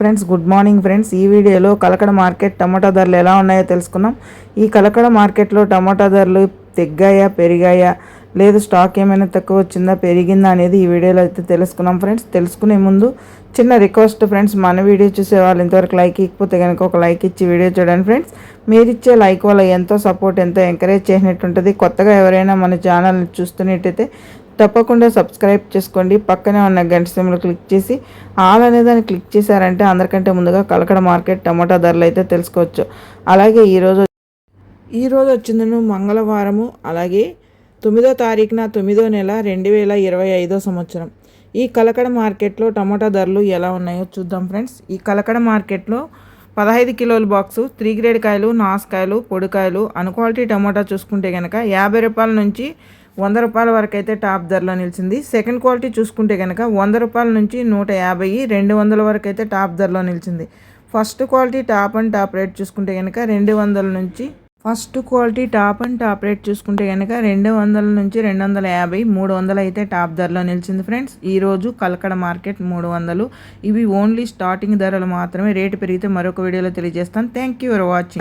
Friends good morning friends. ఈ వీడియోలో Kalakada market టమాటా ధరలు ఎలా ఉన్నాయో తెలుసుకుందాం. ఈ కలకడ మార్కెట్లో టమాటా ధరలు తెగ్గాయా పెరిగాయా? లేదు స్టాక్ ఏమైనా తక్కువ వచ్చిందా పెరిగిందా అనేది ఈ వీడియోలో అయితే తెలుసుకున్నాం ఫ్రెండ్స్. తెలుసుకునే ముందు చిన్న రిక్వెస్ట్ ఫ్రెండ్స్ మన వీడియో చూసే వాళ్ళు ఇంతవరకు లైక్ ఇకపోతే కనుక ఒక లైక్ ఇచ్చి వీడియో చూడండి ఫ్రెండ్స్. మీరు ఇచ్చే లైక్ వల్ల ఎంతో సపోర్ట్ ఎంతో ఎంకరేజ్ చేసినట్టు ఉంటుంది కొత్తగా ఎవరైనా మన ఛానల్ని చూస్తున్నట్టయితే తప్పకుండా సబ్స్క్రైబ్ చేసుకోండి. పక్కనే ఉన్న గంట సింబల్ క్లిక్ చేసి ఆల్ అనే దాన్ని క్లిక్ చేశారంటే అందరికంటే ముందుగా కలకడ మార్కెట్ టమాటా ధరలు అయితే తెలుసుకోవచ్చు. అలాగే ఈరోజు ఈరోజు వచ్చిందను మంగళవారము అలాగే తొమ్మిదో తారీఖున తొమ్మిదో నెల రెండు వేల ఇరవై ఐదో సంవత్సరం. ఈ కలకడ మార్కెట్లో టమాటా ధరలు ఎలా ఉన్నాయో చూద్దాం ఫ్రెండ్స్. ఈ కలకడ మార్కెట్లో పదహైదు కిలోల బాక్సు త్రీ గ్రేడ్ కాయలు నాసుకాయలు పొడికాయలు అన్క్వాలిటీ టమాటా చూసుకుంటే కనుక యాభై రూపాయల నుంచి వంద రూపాయల వరకు అయితే టాప్ ధరలో నిలిచింది. సెకండ్ క్వాలిటీ చూసుకుంటే కనుక వంద రూపాయల నుంచి నూట యాభై రెండు వందల వరకు అయితే టాప్ ధరలో నిలిచింది. First quality top and top rate చూసుకుంటే కనుక రెండు వందల నుంచి first quality top and top rate చూసుకుంటే కనుక రెండు వందల నుంచి రెండు వందల యాభై మూడు వందలు అయితే టాప్ ధరలో నిలిచింది ఫ్రెండ్స్. ఈరోజు కలకడ మార్కెట్ మూడు వందలు. ఇవి ఓన్లీ స్టార్టింగ్ ధరలు మాత్రమే. రేటు పెరిగితే మరొక వీడియోలో తెలియజేస్తాను. Thank you for watching